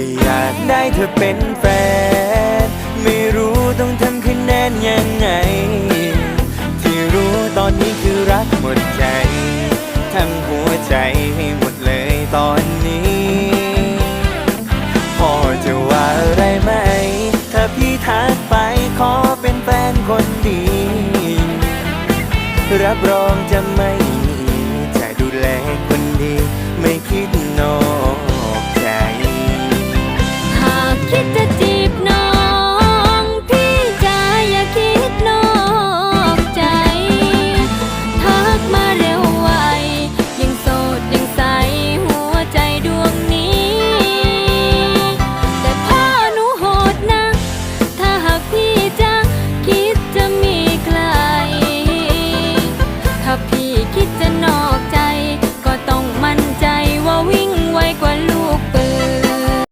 ค่อยากได้เธอเป็นแฟน ไม่รู้ต้องทำคะแนนยังไง ที่รู้ตอนนี้คือรักหมดใจทำหัวใจให้หมดเลยตอนนี้พอจะว่าอะไรไหม ถ้าพี่ทักไปขอเป็นแฟนคนดี รับรองจะไม่